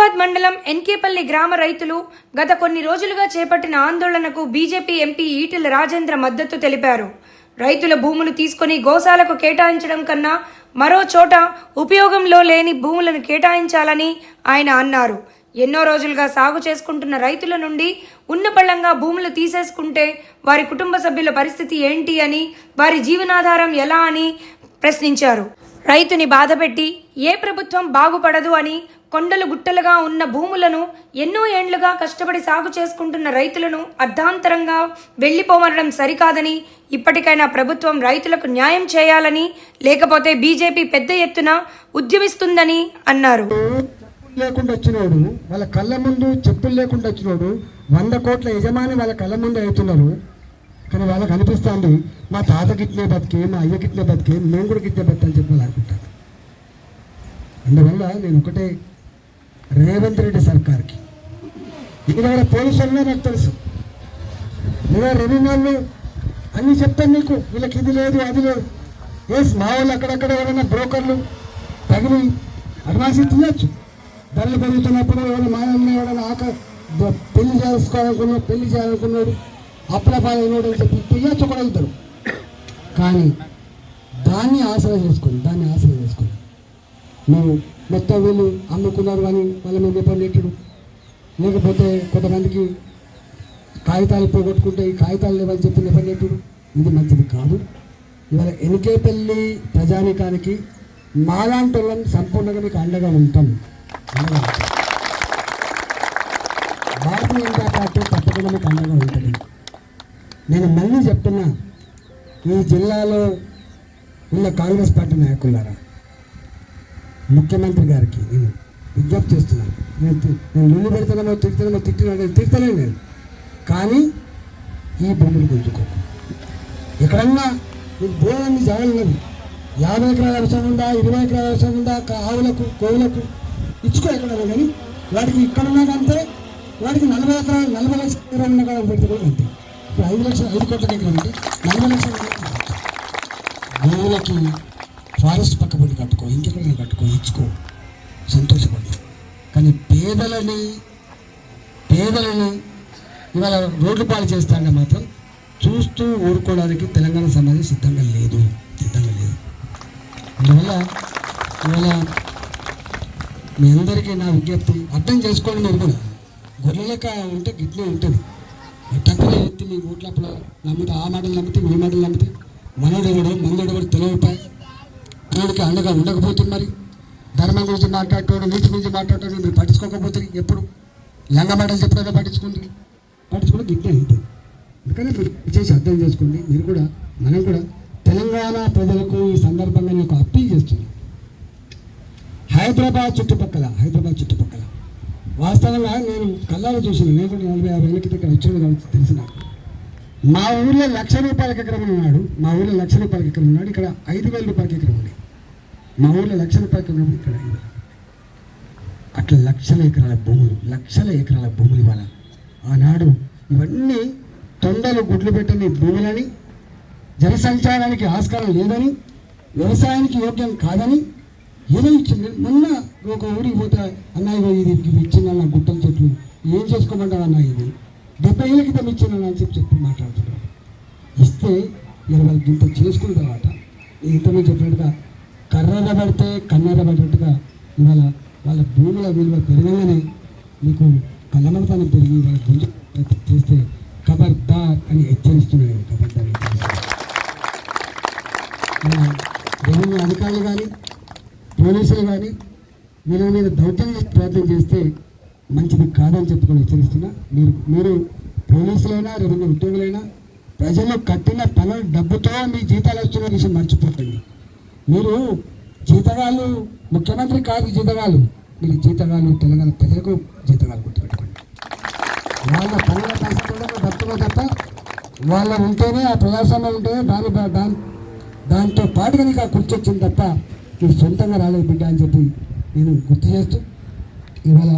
మండలం ఎన్కేపల్లి గ్రామ రైతులు గత కొన్ని రోజులుగా చేపట్టిన ఆందోళనకు బీజేపీ ఎంపీ ఈటెల రాజేంద్ర మద్దతు తెలిపారు. రైతుల భూములు తీసుకొని గోశాలకు కేటాయించడం కన్నా మరో చోట ఉపయోగంలో లేని భూములను కేటాయించాలని ఆయన అన్నారు. ఎన్నో రోజులుగా సాగు చేసుకుంటున్న రైతుల నుండి ఉన్నపళంగా భూములు తీసేసుకుంటే వారి కుటుంబ సభ్యుల పరిస్థితి ఏంటి అని వారి జీవనాధారం ఎలా అని ప్రశ్నించారు. రైతుని బాధపెట్టి ఏ ప్రభుత్వం బాగుపడదు అని కొండలు గుట్టలుగా ఉన్న భూములను ఎన్నో ఏండ్లుగా కష్టపడి సాగు చేసుకుంటున్న రైతులను అర్ధాంతరంగా వెళ్ళిపోమనడం సరికాదని ఇప్పటికైనా ప్రభుత్వం రైతులకు న్యాయం చేయాలని లేకపోతే బీజేపీ పెద్ద ఎత్తున ఉద్యమిస్తుందని అన్నారు. లేకుండా వచ్చినోడు వాళ్ళ కళ్ళ ముందు చెప్పులు లేకుండా వచ్చినోడు వంద కోట్ల యజమాని వాళ్ళ కళ్ళ ముందు అవుతున్నారు. కానీ వాళ్ళకి అనిపిస్తుంది మా తాత గిట్లే బతికే మా అయ్య గిట్లే బతికే మేము కూడా గిట్లే బతికే అని అందువల్ల నేను ఒకటే రేవంత్ రెడ్డి సర్కార్కి. ఇక్కడ పోలీసులనే నాకు తెలుసు. లేదా రెవెన్యూ నెలలు అన్నీ చెప్తాను నీకు. వీళ్ళకి ఇది లేదు అది లేదు. ఎస్ మా వాళ్ళు అక్కడక్కడ ఎవరైనా బ్రోకర్లు తగిలి అడ్వాన్స్ ఇవ్వచ్చు ధరలు పెరుగుతున్నప్పుడు ఎవరైనా మా ఎవరైనా ఆక పెళ్ళి చేసుకోవాలనుకున్నాడు పెళ్ళి చేయాలనుకున్నాడు అప్పుల అని చెప్పి ఇవ్వచ్చు కూడా ఇద్దరు. కానీ దాన్ని ఆసరా చేసుకొని దాన్ని ఆసరా చేసుకొని నువ్వు మొత్తం వీళ్ళు అమ్ముకున్నారు కానీ వాళ్ళ మీద నిపన్నెట్టుడు లేకపోతే కొంతమందికి కాగితాలు పోగొట్టుకుంటే ఈ కాగితాలు లేవని చెప్పి నిపన్నెట్టుడు ఇది మంచిది కాదు. ఇవాళ ఎనికేపల్లి ప్రజానికానికి మాలాంటి వాళ్ళని సంపూర్ణంగా మీకు అండగా ఉంటాం. అండగా ఉంటాం. భారతీయ జనతా పార్టీ తప్పకుండా మీకు అండగా ఉంటుంది. నేను మళ్ళీ చెప్తున్నా ఈ జిల్లాలో ఉన్న కాంగ్రెస్ పార్టీ నాయకులారా ముఖ్యమంత్రి గారికి నేను విజ్ఞప్తి చేస్తున్నాను. నేను నేను నిన్ను పెడతానో తిడతానో తిట్టినా తిడతానే నేను. కానీ ఈ భూములు గుంజుకోకు. ఎక్కడన్నా నీకు భూమి జాగా యాభై ఎకరాల వ్యవసాయం ఉందా ఇరవై ఎకరాల వ్యవసాయం ఉందా కా- ఆవులకు కోవులకు ఇచ్చుకో ఎక్కడన్నా కానీ వాడికి ఇక్కడ ఉన్నది వాడికి నలభై ఎకరాలు నలభై లక్షల ఎకరాలు ఉన్న కాడ పెడితే కూడా అంతే. ఇప్పుడు ఐదు లక్షలు ఐదు కోట్ల ఎకరాలు అంటే నలభై లక్షల భూములకి ఫారెస్ట్ పక్క పడి కట్టుకో ఇంకెక్కడ కట్టుకో ఇచ్చుకో. సంతోషపడి. కానీ పేదలని పేదలని ఇవాళ రోడ్లు పాలు చేస్తాంటే మాత్రం చూస్తూ ఊరుకోవడానికి తెలంగాణ సమాజం సిద్ధంగా లేదు సిద్ధంగా లేదు. అందువల్ల ఇవాళ మీ అందరికీ నా విజ్ఞప్తి అర్థం చేసుకోండి మీరు కూడా గొర్రెలక ఉంటే గిట్లే ఉంటుంది. టక్కున ఎత్తి మీ ఊట్లప్పుడు నమ్మితే ఆ మాటలు నమ్మితే మీ మాటలు నమ్మితే మనోడెవడు మందోడెవడు తెలియపాయి దేవుడికి అండగా ఉండకపోతే మరి. ధర్మం గురించి మాట్లాడటం నీతి గురించి మాట్లాడటం మీరు పట్టించుకోకపోతే ఎప్పుడు? లంగమాటలు మాటలు పట్టించుకుంది పట్టించుకోవడం గిట్టే అవుతుంది అందుకని మీరు చేసి అర్థం చేసుకోండి. మీరు కూడా మనం కూడా తెలంగాణ ప్రజలకు ఈ సందర్భంగా నేను ఒక అప్పీల్ చేస్తున్నాను. హైదరాబాద్ చుట్టుపక్కల హైదరాబాద్ చుట్టుపక్కల. వాస్తవంగా నేను కళ్ళాలు చూసిన నేను కూడా నలభై యాభై ఏళ్ళ దగ్గర ఇక్కడ వచ్చిన కాబట్టి తెలిసిన మా ఊర్లో లక్ష రూపాయలకి ఎకరం ఉన్నాడు. మా ఊళ్ళో లక్ష రూపాయలకి ఎకరం ఉన్నాడు. ఇక్కడ ఐదు వేల రూపాయలకి ఎకరం ఉంది. మా ఊర్లో లక్ష రూపాయలకి ఇక్కడ అట్లా లక్షల ఎకరాల భూములు లక్షల ఎకరాల భూములు ఇవాళ ఆనాడు ఇవన్నీ తొండలు గుడ్లు పెట్టని భూములని జనసంచారానికి ఆస్కారం లేదని వ్యవసాయానికి యోగ్యం కాదని ఏదో ఇచ్చింది మొన్న ఒక ఊరికి పోతే అన్నయ్య ఇది ఇది ఇచ్చిందన్న గుట్టల చెట్లు ఏం చేసుకోమంటావు అన్న ఇది? డెబ్బై ఏళ్ళ క్రితం ఇచ్చిందన్న అని చెప్పి చెప్పి మాట్లాడుతున్నాడు ఇస్తే ఇరవై ఇంత చేసుకున్న తర్వాత ఇంతమంది చెప్పినట్టుగా కర్రర పడితే కన్నెర పడినట్టుగా ఇవాళ వాళ్ళ భూముల విలువ పెరగంగానే మీకు కళ్ళమడతానం పెరిగి వాళ్ళ గుంజు చేస్తే ఖబర్దార్ అని హెచ్చరిస్తున్నాడు నేను ఖబర్దార్ రెవెన్యూ అధికారులు కానీ పోలీసులు కానీ వీళ్ళ మీద దౌత్యం ప్రయత్నం చేస్తే మంచిది కాదని చెప్పుకొని హెచ్చరిస్తున్నా. మీరు మీరు పోలీసులైనా రెవెన్యూ ఉద్యోగులైనా ప్రజలు కట్టిన పనులు డబ్బుతో మీ జీతాలు వస్తున్న విషయం మర్చిపోకండి. మీరు జీతగాళ్ళు ముఖ్యమంత్రి కాదు జీతగాళ్ళు. మీరు జీతగాళ్ళు తెలంగాణ ప్రజలకు జీతగాళ్ళు గుర్తుపెట్టుకోండి. వాళ్ళ పనుల పరిస్థితుల్లో బతుకో తప్ప వాళ్ళ ఉంటేనే ఆ ప్రజాస్వామ్యం ఉంటేనే దాని దాని దాంతో పాటుగా నీకు ఆ కుర్చీ వచ్చింది తప్ప మీరు సొంతంగా రాలేదు బిడ్డ అని చెప్పి నేను గుర్తు చేస్తూ ఇవాళ